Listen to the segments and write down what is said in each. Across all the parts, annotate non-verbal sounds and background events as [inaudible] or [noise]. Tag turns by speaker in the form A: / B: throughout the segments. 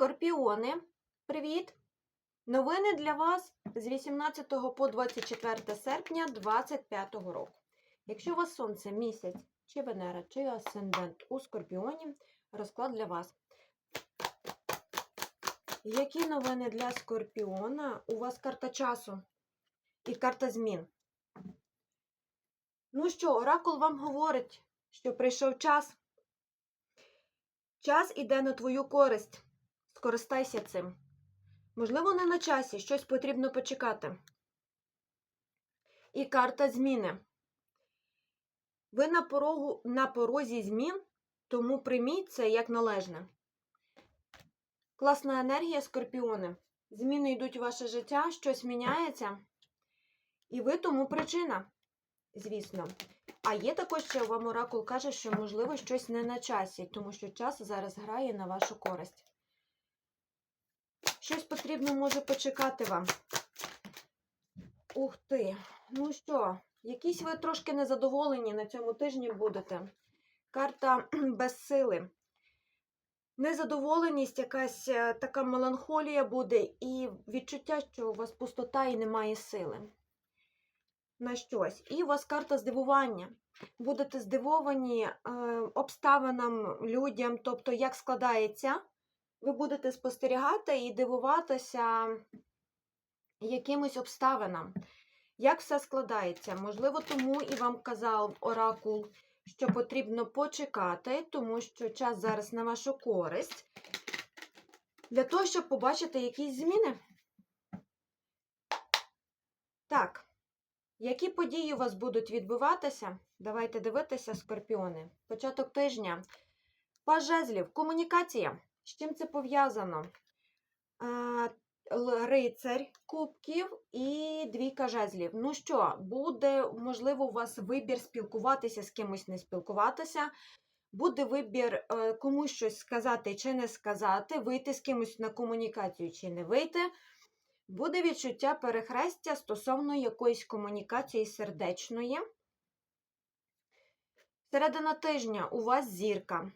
A: Скорпіони, привіт! Новини для вас з 18 по 24 серпня 2025 року. Якщо у вас сонце, місяць, чи Венера, чи асцендент у Скорпіоні, розклад для вас. Які новини для Скорпіона? У вас карта часу і карта змін. Ну що, Оракул вам говорить, що прийшов час. Час іде на твою користь. Скористайся цим. Можливо, не на часі, щось потрібно почекати. І карта зміни. Ви на, порогу, на порозі змін, тому прийміть це як належне. Класна енергія, скорпіони. Зміни йдуть у ваше життя, щось міняється. І ви тому причина, звісно. А є також, що вам оракул каже, що, можливо, щось не на часі, тому що час зараз грає на вашу користь. Щось потрібно може почекати вам. Ух ти. Ну що, якісь ви трошки незадоволені на цьому тижні будете. Карта [clears throat] без сили. Незадоволеність, якась е, така меланхолія буде, і відчуття, що у вас пустота і немає сили на щось. І у вас карта здивування. Будете здивовані е, обставинам, людям, тобто, як складається, ви будете спостерігати і дивуватися якимось обставинам, як все складається. Можливо, тому і вам казав оракул, що потрібно почекати, тому що час зараз на вашу користь, для того, щоб побачити якісь зміни. Так. Які події у вас будуть відбуватися? Давайте дивитися, скорпіони. Початок тижня. Паж жезлів. Комунікація. З чим це пов'язано? Рицарь кубків і двійка жезлів. Ну що, буде, можливо, у вас вибір спілкуватися з кимось, не спілкуватися. Буде вибір е, комусь щось сказати чи не сказати, вийти з кимось на комунікацію чи не вийти. Буде відчуття перехрестя стосовно якоїсь комунікації сердечної. Середина тижня у вас зірка.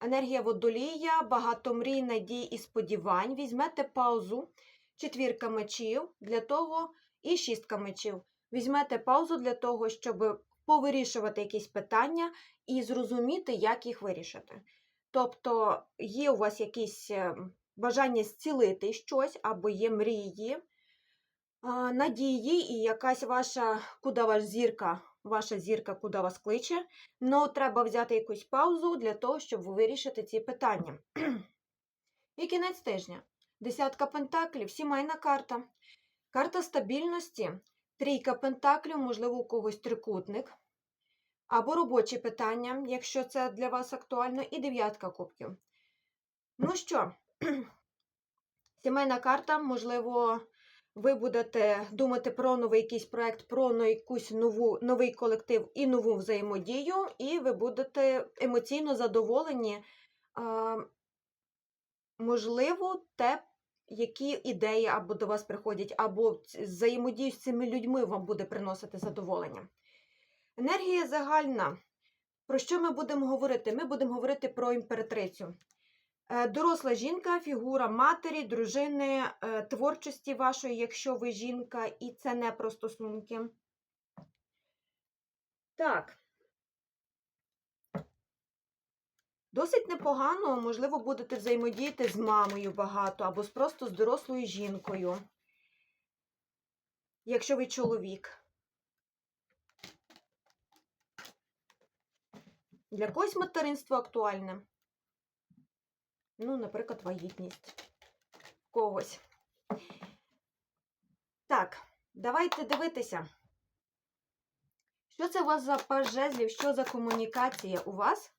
A: Енергія водолія, багато мрій, надій і сподівань. Візьмете паузу, четвірка мечів для того, і шістка мечів. Візьмете паузу для того, щоб повирішувати якісь питання і зрозуміти, як їх вирішити. Тобто є у вас якісь е, бажання зцілити щось, або є мрії, надії, і якась ваша, куди ваша зірка, ваша зірка, куди вас кличе. Ну, треба взяти якусь паузу для того, щоб вирішити ці питання. І кінець тижня. Десятка пентаклів, сімейна карта. Карта стабільності, трійка пентаклів, можливо, у когось трикутник. Або робочі питання, якщо це для вас актуально, і дев'ятка кубків. Ну що, [clears throat] Сімейна карта, можливо, ви будете думати про новий якийсь проект, про якусь нову, новий колектив і нову взаємодію, і ви будете емоційно задоволені, можливо, те, які ідеї або до вас приходять, або взаємодію з цими людьми вам буде приносити задоволення. Енергія загальна. Про що ми будемо говорити? Ми будемо говорити про імператрицю. Е, Доросла жінка, фігура матері, дружини, е, творчості вашої, якщо ви жінка, і це не про стосунки. Так. Досить непогано, можливо, будете взаємодіяти з мамою багато, або просто з дорослою жінкою, якщо ви чоловік. Для когось материнство актуальне. Ну, наприклад, вагітність когось. Так, давайте дивитися. Що це у вас за паж жезлів, що за комунікація у вас?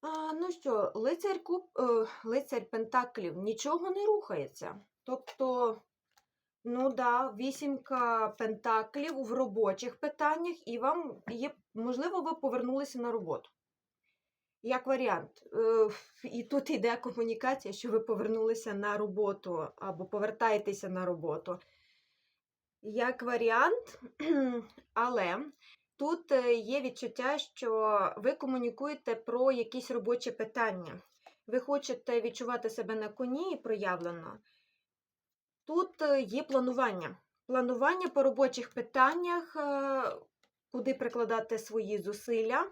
A: А, ну що, лицар куб, е, лицар пентаклів нічого не рухається. Тобто, ну да, вісімка пентаклів в робочих питаннях, і вам є, можливо, ви повернулися на роботу. Як варіант, Е, [laughs] і тут йде комунікація, що ви повернулися на роботу або повертаєтеся на роботу. Як варіант, [clears throat] але тут е, є відчуття, що ви комунікуєте про якісь робочі питання. ви хочете відчувати себе на коні і проявлено, тут е, є планування. Планування по робочих питаннях, куди прикладати свої зусилля,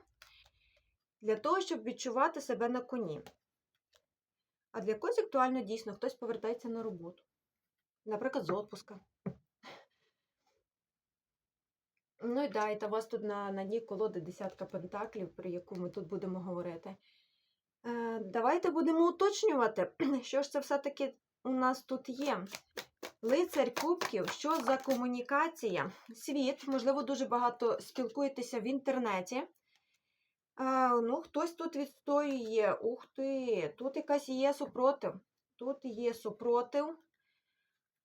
A: для того, щоб відчувати себе на коні. А для когось актуально дійсно хтось повертається на роботу. Наприклад, з отпуска. Ну і да, і та у вас тут на, на дні колоди десятка пентаклів, про яку ми тут будемо говорити. Е, давайте будемо уточнювати, [clears throat] що ж це все-таки у нас тут є. Лицар кубків, що за комунікація? Світ, можливо, дуже багато спілкуєтеся в інтернеті. А, ну, хтось тут відстоює. Ух ти, тут якась є супротив. Тут є супротив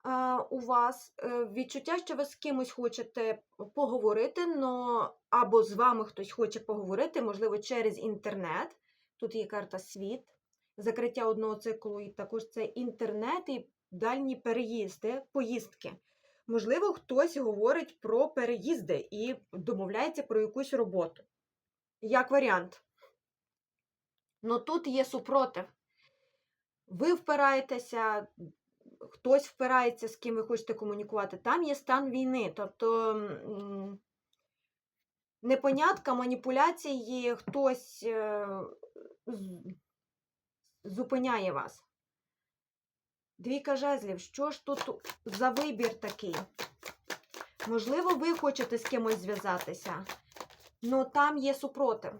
A: а, у вас. Е, Відчуття, що ви з кимось хочете поговорити, но або з вами хтось хоче поговорити, можливо, через інтернет. Тут є карта світ, закриття одного циклу, і також це інтернет і дальні переїзди, поїздки. Можливо, хтось говорить про переїзди і домовляється про якусь роботу. Як варіант. Ну тут є супротив. Ви впираєтеся, хтось впирається, з ким ви хочете комунікувати. Там є стан війни. Тобто непонятка, маніпуляції, хтось е, зупиняє вас. Двійка жезлів, що ж тут за вибір такий? Можливо, ви хочете з кимось зв'язатися, але там є супротив.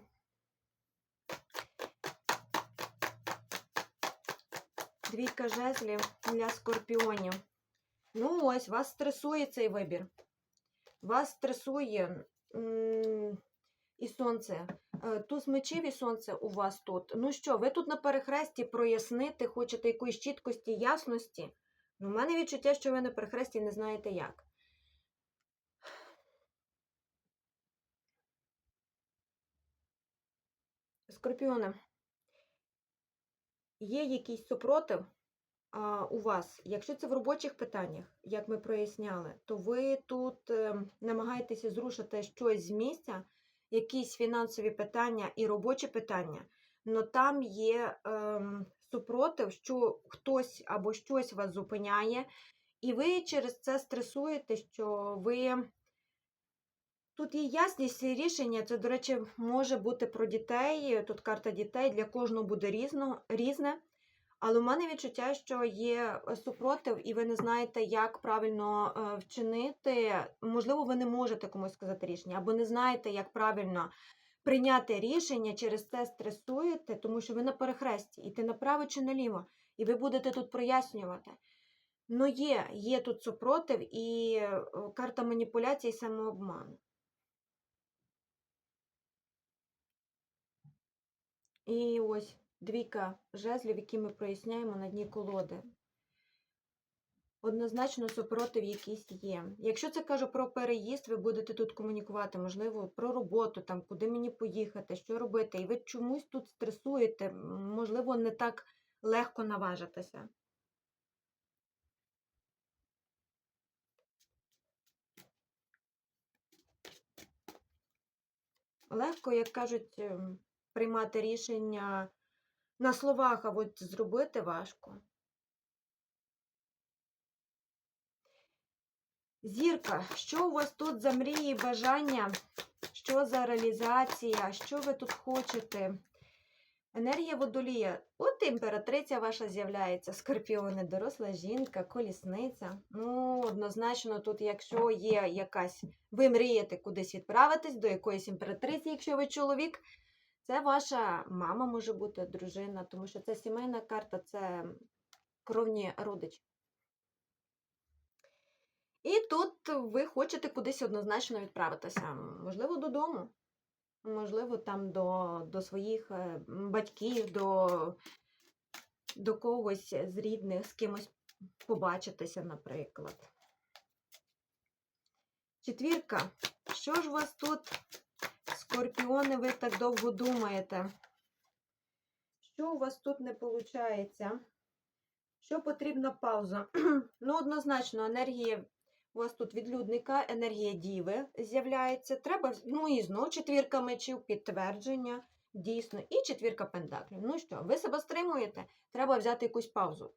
A: Двійка жезлів для скорпіонів. Ну, ось, вас стресує цей вибір. Вас стресує і сонце. Е, Туз мечів і сонце у вас тут. Ну що, ви тут на перехресті прояснити, хочете якоїсь чіткості, ясності. Ну, У мене відчуття, що ви на перехресті не знаєте як. Скорпіони. Є якийсь супротив а, у вас, якщо це в робочих питаннях, як ми проясняли, то ви тут е, намагаєтеся зрушити щось з місця, якісь фінансові питання і робочі питання, але там є ем, супротив, що хтось або щось вас зупиняє, і ви через це стресуєте, що ви. Тут є ясність і рішення, це, до речі, може бути про дітей. Тут карта дітей для кожного буде різно, різне. Але у мене відчуття, що є супротив, і ви не знаєте, як правильно е, вчинити. Можливо, ви не можете комусь сказати рішення, або не знаєте, як правильно прийняти рішення, через це стресуєте, тому що ви на перехресті, іти направо чи наліво, і ви будете тут прояснювати. Ну, є, є тут супротив і е, карта маніпуляції і самообману. І ось двійка жезлів, які ми проясняємо на дні колоди. Однозначно супротив якийсь є. Якщо це кажу про переїзд, ви будете тут комунікувати, можливо, про роботу, там, куди мені поїхати, що робити. І ви чомусь тут стресуєте, можливо, не так легко наважитися. Легко, як кажуть, ем, приймати рішення на словах, а от зробити важко. Зірка, що у вас тут за мрії, бажання? Що за реалізація? Що ви тут хочете? Енергія водолія. От імператриця ваша з'являється, скорпіони, доросла жінка, колісниця. Ну, однозначно, тут, якщо є якась, ви мрієте кудись відправитись до якоїсь імператриці, якщо ви чоловік, це ваша мама може бути, дружина, тому що це сімейна карта, це кровні родичі. І тут ви хочете кудись однозначно відправитися. Можливо, додому, можливо, там до, до своїх е, батьків, до, до когось з рідних, з кимось побачитися, наприклад. Четвірка. Що ж у вас тут, скорпіони, ви так довго думаєте? Що у вас тут не виходить? Що потрібна пауза? [clears throat] ну, однозначно, енергія у вас тут відлюдника, енергія діви з'являється. Треба, ну і знову четвірка мечів, підтвердження. дійсно, і четвірка пентаклів. Ну що, ви себе стримуєте? Треба взяти якусь паузу.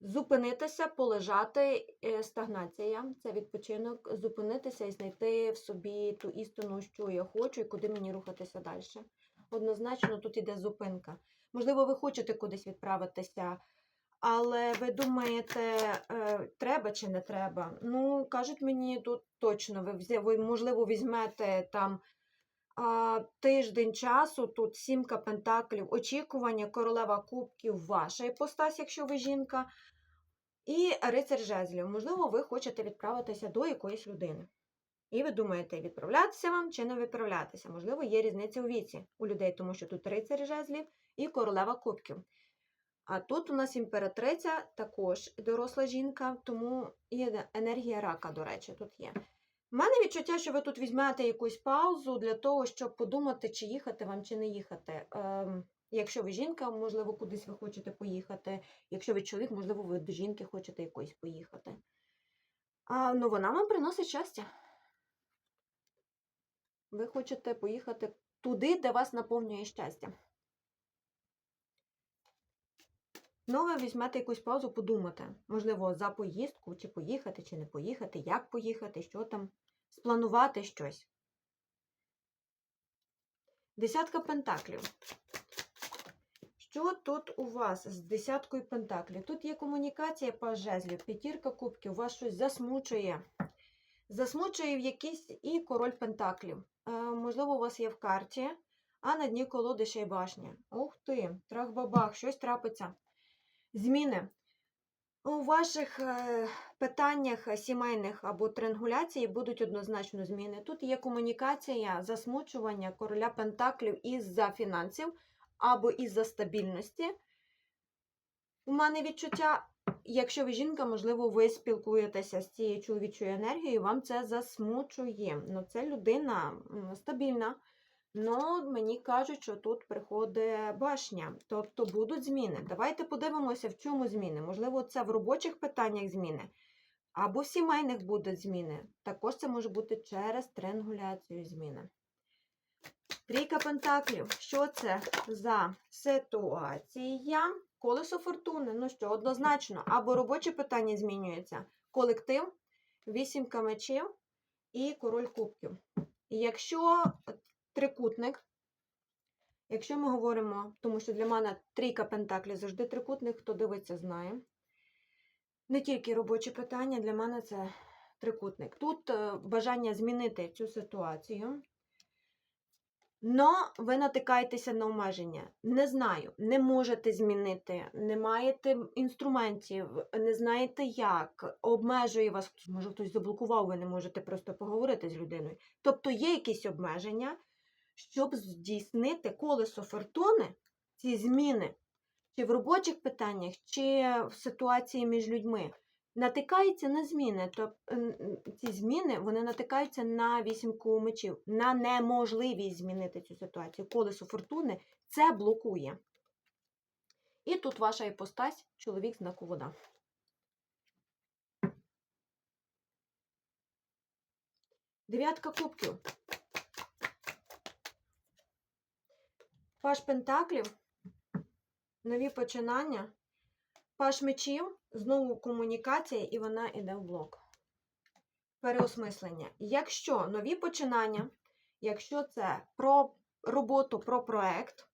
A: Зупинитися, полежати, е, стагнація це відпочинок, зупинитися і знайти в собі ту істину, що я хочу і куди мені рухатися далі. Однозначно, тут іде зупинка. Можливо, ви хочете кудись відправитися, але ви думаєте, е, треба чи не треба? Ну, кажуть мені тут точно, ви, можливо, візьмете там тиждень часу, тут сімка пентаклів, очікування, королева кубків, ваша іпостась, якщо ви жінка, і рицар жезлів. Можливо, ви хочете відправитися до якоїсь людини. І ви думаєте, відправлятися вам чи не відправлятися. Можливо, є різниця у віці у людей, тому що тут рицар жезлів і королева кубків. А тут у нас імператриця, також доросла жінка, тому і енергія рака, до речі, тут є. У мене відчуття, що ви тут візьмете якусь паузу для того, щоб подумати, чи їхати вам, чи не їхати. Ем, якщо ви жінка, можливо, кудись ви хочете поїхати. Якщо ви чоловік, можливо, ви до жінки хочете якоїсь поїхати. А, ну, вона вам приносить щастя. Ви хочете поїхати туди, де вас наповнює щастя. Ну, ви візьмете якусь паузу, подумати. Можливо, за поїздку, чи поїхати, чи не поїхати, як поїхати, що там, спланувати щось. Десятка пентаклів. Що тут у вас з десяткою пентаклів? Тут є комунікація по жезлів, п'ятірка кубків, вас щось засмучує. Засмучує в якийсь і король пентаклів. Е, можливо, у вас є в карті, а на дні колоди ще й башня. Ух ти, трах-бабах, щось трапиться. Зміни. У ваших е, питаннях сімейних або триангуляції будуть однозначно зміни. Тут є комунікація, засмучування короля пентаклів із-за фінансів або із-за стабільності. У мене відчуття, якщо ви жінка, можливо, ви спілкуєтеся з цією чоловічою енергією, вам це засмучує. Ну, це людина стабільна. Ну, мені кажуть, що тут приходить башня, тобто будуть зміни. Давайте подивимося, в чому зміни. Можливо, це в робочих питаннях зміни, або в сімейних будуть зміни. Також це може бути через триангуляцію зміни. Трійка пентаклів. Що це за ситуація? Колесо фортуни. Ну що, однозначно, або робочі питання змінюються. Колектив, вісімка мечів і король кубків. І якщо трикутник. Якщо ми говоримо, тому що для мене трійка пентаклів завжди трикутник, хто дивиться, знає. Не тільки робочі питання, для мене це трикутник. Тут е, бажання змінити цю ситуацію. Но ви натикаєтеся на обмеження. Не знаю, не можете змінити, не маєте інструментів, не знаєте як, обмежує вас, може хтось заблокував, ви не можете просто поговорити з людиною. Тобто є якісь обмеження, щоб здійснити колесо фортуни, ці зміни, чи в робочих питаннях, чи в ситуації між людьми, натикається на зміни. Тобто ці зміни вони натикаються на вісімку мечів, на неможливість змінити цю ситуацію. Колесо фортуни це блокує. І тут ваша іпостась, чоловік знаку вода. Дев'ятка кубків. Паш пентаклів, нові починання, паш мечів, знову комунікація, і вона йде в блок. Переосмислення. Якщо нові починання, якщо це про роботу, про проект,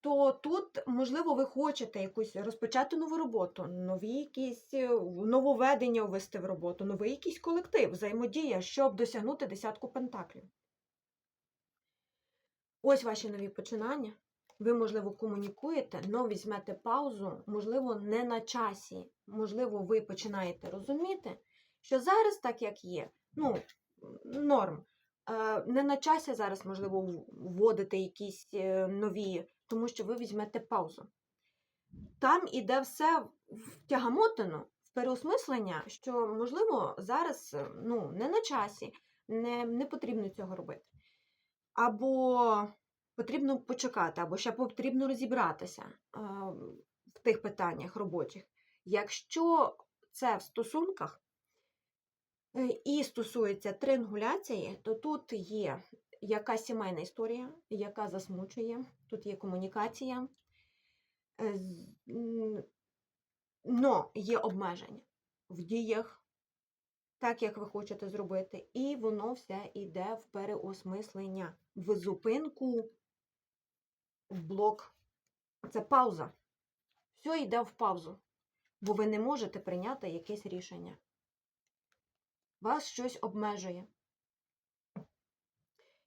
A: то тут, можливо, ви хочете якусь розпочати нову роботу, нові якісь е, нововведення ввести в роботу, новий якийсь колектив, взаємодія, щоб досягнути десятку пентаклів. Ось ваші нові починання. Ви, можливо, комунікуєте, але візьмете паузу, можливо, не на часі. Можливо, ви починаєте розуміти, що зараз так, як є, ну, норм. Е, Не на часі зараз, можливо, вводити якісь е, нові, тому що ви візьмете паузу. Там іде все в тягамотину, в переосмислення, що, можливо, зараз е, ну, не на часі, не, не потрібно цього робити. Або потрібно почекати, або ще потрібно розібратися в тих питаннях робочих. Якщо це в стосунках е, і стосується триангуляції, то тут є яка сімейна історія, яка засмучує. Тут є комунікація. Е, Но є обмеження в діях, так як ви хочете зробити, і воно все йде в переосмислення, в зупинку, в блок. Це пауза. Все йде в паузу, бо ви не можете прийняти якесь рішення. Вас щось обмежує.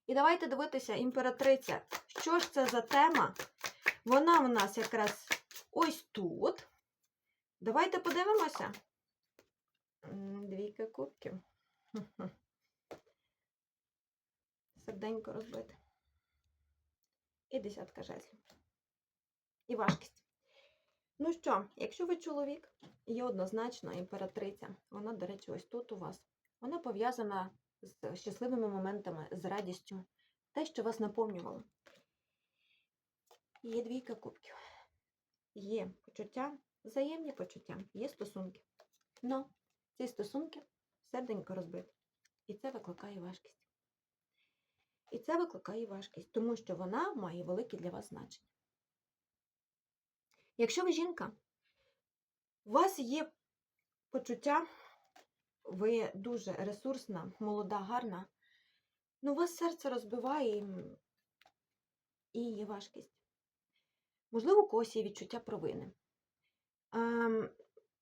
A: І давайте дивитися, імператриця. Що ж це за тема? Вона в нас якраз ось тут. Давайте подивимося. Двійка кубків. Серденько розбите. І десятка жезлів. І важкість. Ну що, якщо ви чоловік, є однозначно імператриця. Вона, до речі, ось тут у вас. Вона пов'язана з щасливими моментами, з радістю. Те, що вас наповнювало. Є двійка кубків. Є почуття, взаємні почуття, є стосунки. Но ці стосунки серденько розбиті. І це викликає важкість. І це викликає важкість, тому що вона має велике для вас значення. Якщо ви жінка, у вас є почуття, ви дуже ресурсна, молода, гарна, ну вас серце розбиває і є важкість. Можливо, у когось є відчуття провини. Ем,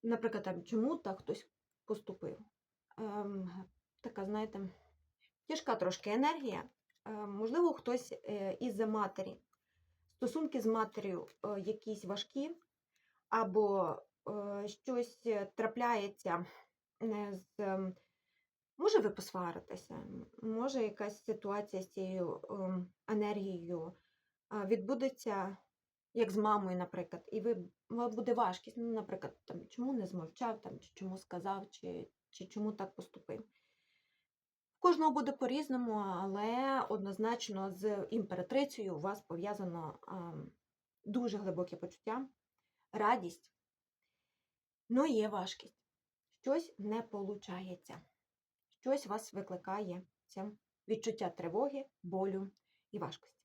A: наприклад, там, чому так хтось поступив. Ем, така, знаєте, тяжка трошки енергія. Ем, можливо, хтось е, із-за матері. Стосунки з матір'ю е, якісь важкі, або е, щось е, трапляється е, з. ем, Може, ви посваритеся, може, якась ситуація з цією ем, енергією відбудеться, як з мамою, наприклад, і ви, у вас буде важкість. Ну, наприклад, там, чому не змовчав, там, чи чому сказав, чи, чи чому так поступив. Кожного буде по-різному, але однозначно з імператрицею у вас пов'язано дуже глибоке почуття, радість, ну є важкість. Щось не виходить. Щось вас викликає це відчуття тривоги, болю і важкості.